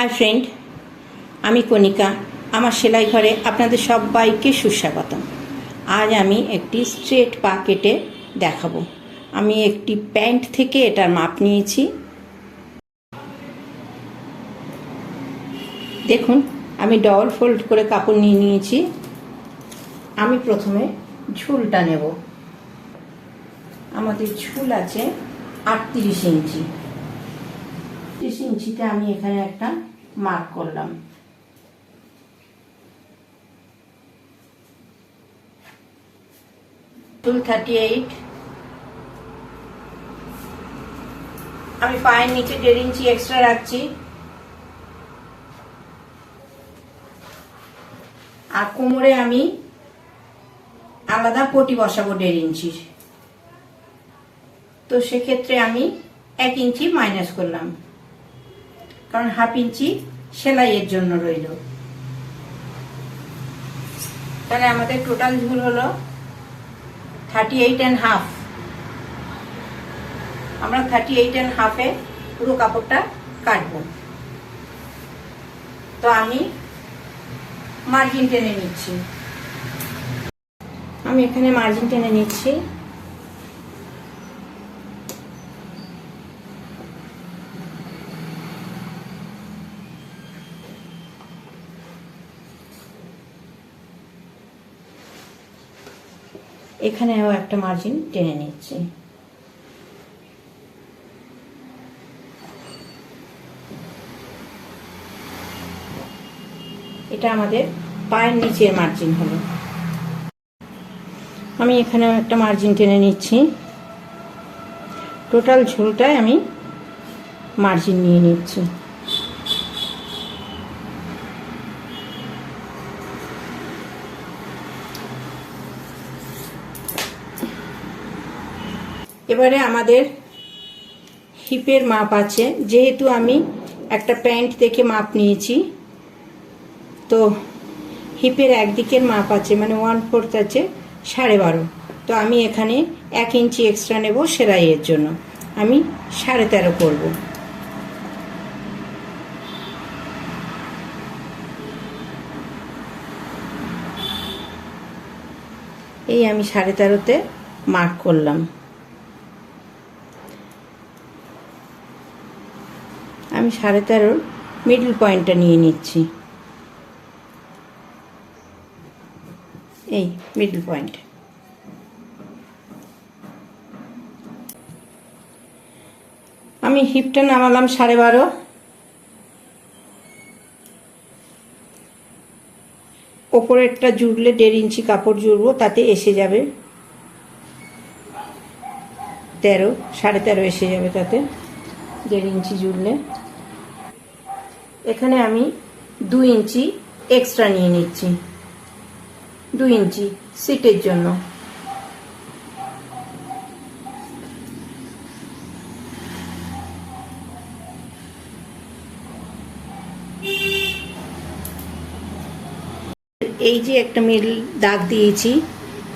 Hi friend, আমি কণিকা। আমার সেলাই ঘরে আপনাদের সবাইকে সুস্বাগতম। আজ আমি একটি স্ট্রেট পা কেটে দেখাবো। আমি একটি প্যান্ট থেকে এটার মাপ নিয়েছি। দেখুন, আমি ডবল ফোল্ড করে কাপড় নিয়ে নিয়েছি। আমি প্রথমে ঝুলটা নেব। আমাদের ঝুল আছে আটত্রিশ ইঞ্চি। তিরিশ ইঞ্চিতে আমি এখানে একটা মার্ক করলাম। Two thirty eight. আমি পায়ের নিচে দেড় ইঞ্চি এক্সট্রা রাখছি। আর কোমরে আমি আলাদা পটি বসাবো দেড় ইঞ্চির। তো সেক্ষেত্রে আমি এক ইঞ্চি মাইনাস করলাম। কারণ হাফ ইঞ্চি সেলাইয়ের জন্য রইল। তাহলে আমাদের টোটাল ঝুল হলো থার্টি এইট অ্যান্ড হাফ আমরা থার্টি এইট অ্যান্ড হাফে পুরো কাপড়টা কাটবো। তো আমি মার্জিন টেনে নিচ্ছি। আমি এখানে মার্জিন টেনে নিচ্ছি। এখানেও একটা মার্জিন টেনে নিচ্ছি। এটা আমাদের পায়ের নিচের মার্জিন হলো। আমি এখানেও একটা মার্জিন টেনে নিচ্ছি। টোটাল ঝোলটায় আমি মার্জিন নিয়ে নিচ্ছি। এবারে আমাদের হিপের মাপ আছে। যেহেতু আমি একটা প্যান্ট দেখে মাপ নিয়েছি, তো হিপের একদিকের মাপ আছে মানে ওয়ান ফোর্থ আছে, সাড়ে বারো। তো আমি এখানে এক ইঞ্চি এক্সট্রা নেব সেলাইয়ের জন্য। আমি সাড়ে তেরো করব। এই আমি সাড়ে তেরোতে মার্ক করলাম। আমি সাড়ে তেরোর মিডল পয়েন্টটা নিয়ে নিচ্ছি। এই মিডল পয়েন্ট আমি হিপটা নামালাম সাড়ে বারো। ওপরেরটা জুড়লে দেড় ইঞ্চি কাপড় জুড়বো, তাতে এসে যাবে। তেরো, সাড়ে তেরো এসে যাবে তাতে, দেড় ইঞ্চি জুড়লে। এখানে আমি দু ইঞ্চি এক্সট্রা নিয়ে নিচ্ছি। দু ইঞ্চি সিটের জন্য। এই যে একটা মিডল দাগ দিয়েছি,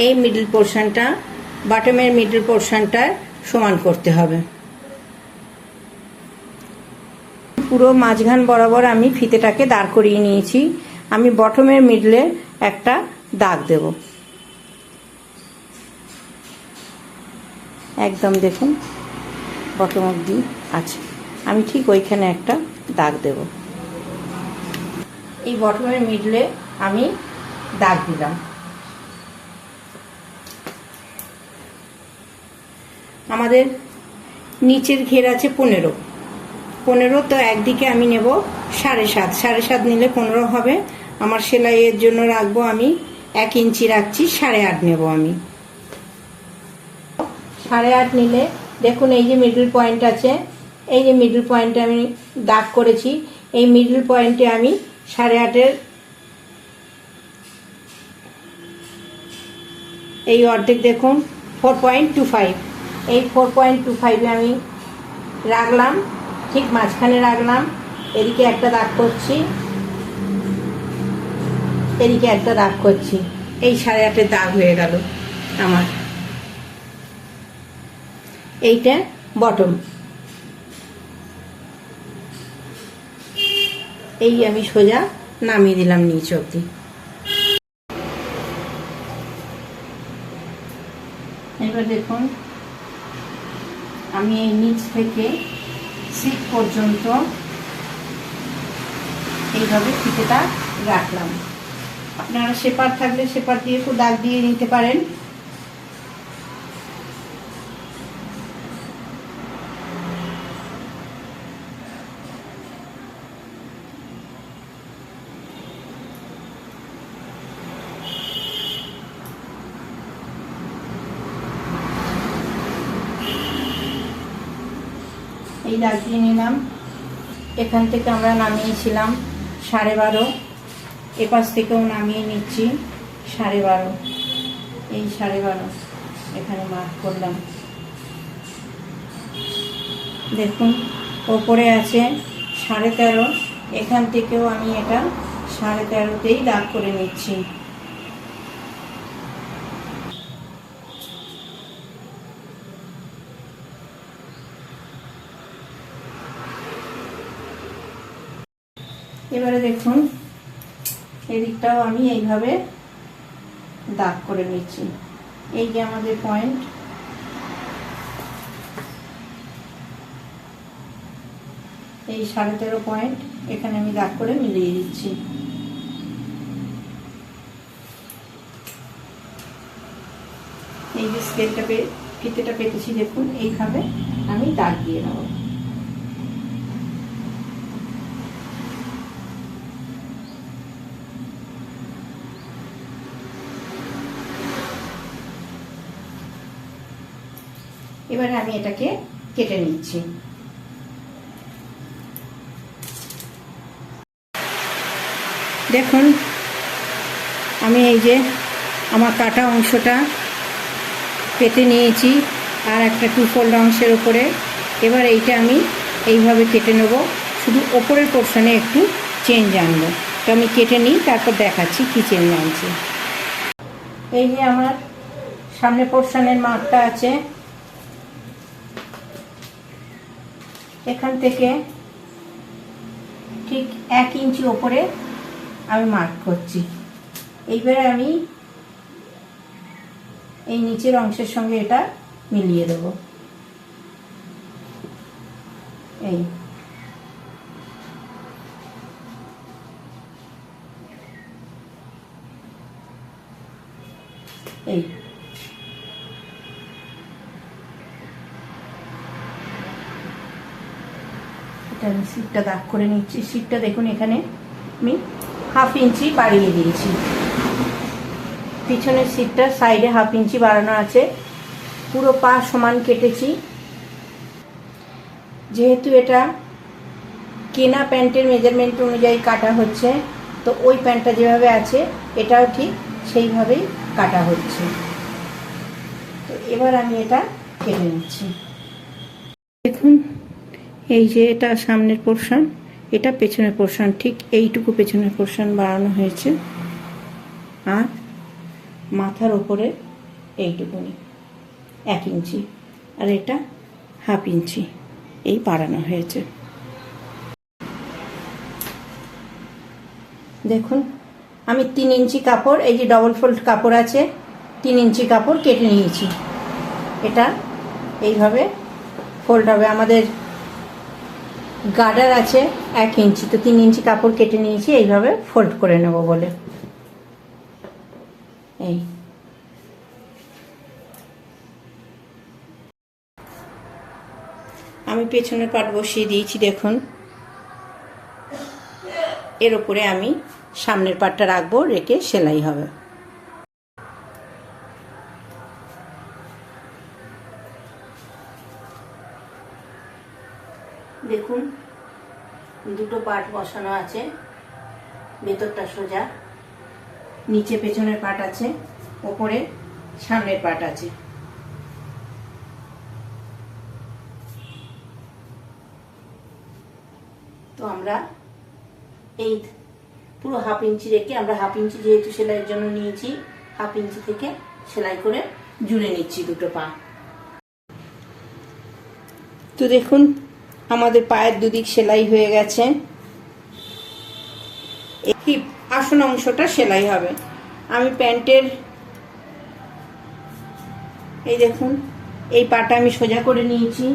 এই মিডল পোর্শনটা বাটমের মিডল পোর্শনটার সমান করতে হবে। পুরো মাঝখান বরাবর আমি ফিতেটাকে দাঁড় করিয়ে নিয়েছি। আমি বটমের মিডলে একটা দাগ দেব। একদম দেখুন, বটম অব্দি আছে। আমি ঠিক ওইখানে একটা দাগ দেব। এই বটমের মিডলে আমি দাগ দিলাম। আমাদের নিচের ঘের আছে পনেরো। পনেরো, তো একদিকে আমি নেব সাড়ে সাত। সাড়ে সাত নিলে পনেরো হবে। আমার সেলাইয়ের জন্য রাখব আমি এক ইঞ্চি রাখছি, সাড়ে আট নেব আমি। সাড়ে আট নিলে দেখুন এই যে মিডল পয়েন্ট আছে, এই যে মিডল পয়েন্টে আমি দাগ করেছি, এই মিডল পয়েন্টে আমি সাড়ে আটের এই অর্ধেক দেখুন ফোর পয়েন্ট টু ফাইভ এই ফোর পয়েন্ট টু ফাইভে আমি রাখলাম। ঠিক মাঝখানে রাখলাম। এদিকে একটা দাগ করছি। এদিকে একটা দাগ করছি। এই সাড়ে আটের দাগ হয়ে গেল আমার। এইটা বটম এই আমি সোজা নামিয়ে দিলাম নিচ অব্দি এবার দেখুন, আমি এই নিচ থেকে সিট পর্যন্ত এইভাবে ফিতেটা রাখলাম। আপনারা সেপার থাকলে সেপার দিয়ে একটু দাগ দিয়ে নিতে পারেন। দাগ দিয়ে নিলাম। এখান থেকে আমরা নামিয়েছিলাম সাড়ে বারো। এপাশ থেকেও নামিয়ে নিচ্ছি সাড়ে বারো। এই সাড়ে বারো এখানে মার্ক করলাম। দেখুন, ওপরে আছে সাড়ে তেরো। এখান থেকেও আমি এটা সাড়ে তেরোতেই দাগ করে নিচ্ছি। এবারে দেখুন, এদিকটাও আমি এইভাবে দাগ করে নিচ্ছি। এই যে আমাদের পয়েন্ট এই সাড়ে তেরো পয়েন্ট এখানে আমি দাগ করে মিলিয়ে দিচ্ছি। এই যে স্কেলটা ফিতেটা পেতেছি, দেখুন, এইভাবে আমি দাগ দিয়ে নেব। এবারে আমি এটাকে কেটে নিচ্ছি। দেখুন, আমি এই যে আমার কাটা অংশটা পেতে নিয়েছি আর একটা টু ফোল্ড অংশের ওপরে এবার এইটা আমি এইভাবে কেটে নেব। শুধু ওপরের পোর্শনে একটু চেঞ্জ আনব। তো আমি কেটে নিই, তারপর দেখাচ্ছি কী চেঞ্জ আনছি। এই যে আমার সামনে পোর্শনের মাপটা আছে। এখান থেকে ঠিক এক ইঞ্চি ওপরে আমি মার্ক করছি। এইবারে আমি এই নিচের অংশের সঙ্গে এটা মিলিয়ে দেব। এই। এই। এটা আমি সিটটা দাগ করে নিচ্ছি। সিটটা দেখুন এখানে আমি হাফ ইঞ্চি বাড়িয়ে দিয়েছি। পিছনের সিটটা সাইডে হাফ ইঞ্চি বাড়ানো আছে। পুরো পা সমান কেটেছি। যেহেতু এটা কেনা প্যান্টের মেজারমেন্ট অনুযায়ী কাটা হচ্ছে, তো ওই প্যান্টটা যেভাবে আছে, এটাও ঠিক সেইভাবেই কাটা হচ্ছে। তো এবার আমি এটা কেটে নিচ্ছি। এই যে এটা সামনের পোর্শন এটা পেছনের পোর্শন ঠিক এইটুকু পেছনের পোর্শন বাড়ানো হয়েছে। আর মাথার ওপরে এইটুকুনি, এক ইঞ্চি, আর এটা হাফ ইঞ্চি, এই বাড়ানো হয়েছে। দেখুন, আমি তিন ইঞ্চি কাপড়, এই যে ডবল ফোল্ড কাপড় আছে, তিন ইঞ্চি কাপড় কেটে নিয়েছি। এটা এইভাবে ফোল্ড হবে। আমাদের গার্ডার আছে এক ইঞ্চি। তো তিন ইঞ্চি কাপড় কেটে নিয়েছি, এইভাবে ফোল্ড করে নেব বলে। এই। আমি পেছনের পাট বসিয়ে দিয়েছি, দেখুন। এর উপরে আমি সামনের পাটটা রাখব, রেখে সেলাই হবে। দেখুন, দুটো পাট বসানো আছে, ভেতরটা সোজা, নিচে পেছনের পাট আছে, ওপরে সামনের পাট আছে। তো আমরা এই পুরো হাফ ইঞ্চি রেখে, আমরা হাফ ইঞ্চি যেহেতু সেলাইয়ের জন্য নিয়েছি, হাফ ইঞ্চি থেকে সেলাই করে জুড়ে নিচ্ছি দুটো পা। তো দেখুন আমাদের পায়ের দুদিক সেলাই হয়ে গেছে। হিপ আসন অংশটা সেলাই হবে। আমি প্যান্টের এই দেখুন, এই পাটা আমি সোজা করে নিয়েছি।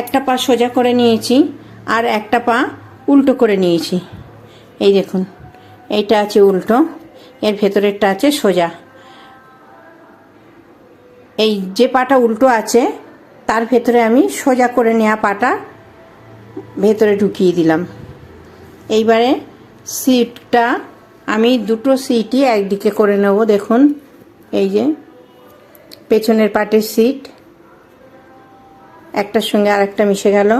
একটা পা সোজা করে নিয়েছি আর একটা পা উল্টো করে নিয়েছি। এই দেখুন, এইটা আছে উল্টো, এর ভেতরেরটা আছে সোজা। এই যে পাটা উল্টো আছে তার ভেতরে আমি সোজা করে নেওয়া পাটা ভেতরে ঢুকিয়ে দিলাম। এইবারে সিটটা আমি দুটো সিটই একদিকে করে নেব, দেখুন। এই যে পেছনের পাটের সিট, একটার সঙ্গে আর একটা মিশে গেল।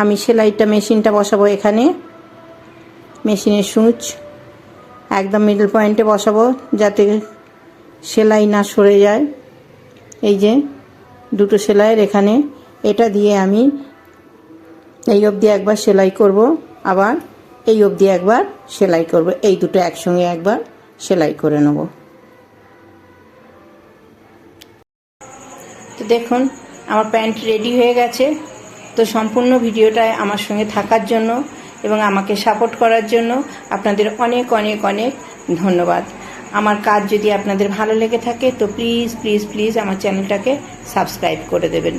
আমি সেলাইটা, মেশিনটা বসাবো এখানে। মেশিনের সুচ। একদম মিডল পয়েন্টে বসাবো যাতে সেলাই না সরে যায়। এই যে দুটো সেলাইয়ের এখানে এটা দিয়ে আমি এই অবধি একবার সেলাই করব, আবার এই অবধি একবার সেলাই করব। এই দুটো একসঙ্গে একবার সেলাই করে নেব। তো দেখুন, আমার প্যান্ট রেডি হয়ে গেছে। তো সম্পূর্ণ ভিডিওটায় আমার সঙ্গে থাকার জন্য এবং আমাকে সাপোর্ট করার জন্য আপনাদের অনেক অনেক অনেক ধন্যবাদ। আমার কাজ যদি আপনাদের ভালো লেগে থাকে, তো প্লিজ প্লিজ প্লিজ আমার চ্যানেলটাকে সাবস্ক্রাইব করে দেবেন।